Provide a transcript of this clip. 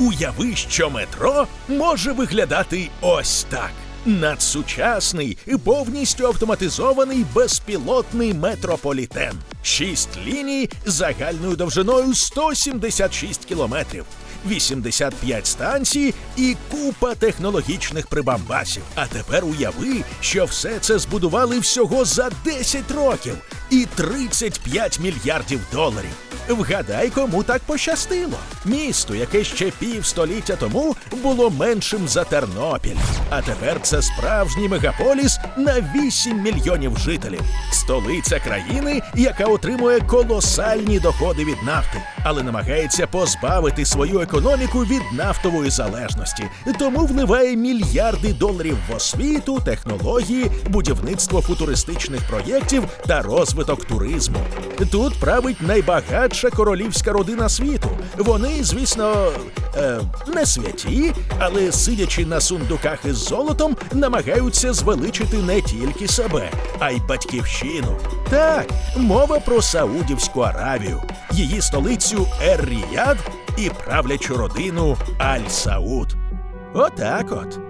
Уяви, що метро може виглядати ось так. Надсучасний і повністю автоматизований безпілотний метрополітен. Шість ліній загальною довжиною 176 кілометрів. 85 станцій і купа технологічних прибамбасів. А тепер уяви, що все це збудували всього за 10 років і 35 мільярдів доларів. Вгадай, кому так пощастило. Місто, яке ще півстоліття тому було меншим за Тернопіль. А тепер це справжній мегаполіс на 8 мільйонів жителів. Столиця країни, яка отримує колосальні доходи від нафти, але намагається позбавити свою економіку від нафтової залежності. Тому вливає мільярди доларів в освіту, технології, будівництво футуристичних проєктів та розвиток туризму. Тут править найбагатша королівська родина світу. Вони, звісно, е, не святі, але сидячи на сундуках із золотом, намагаються звеличити не тільки себе, а й батьківщину. Так, мова про Саудівську Аравію, її столицю Ер-Ріяд і правлячу родину Аль-Сауд. Отак от.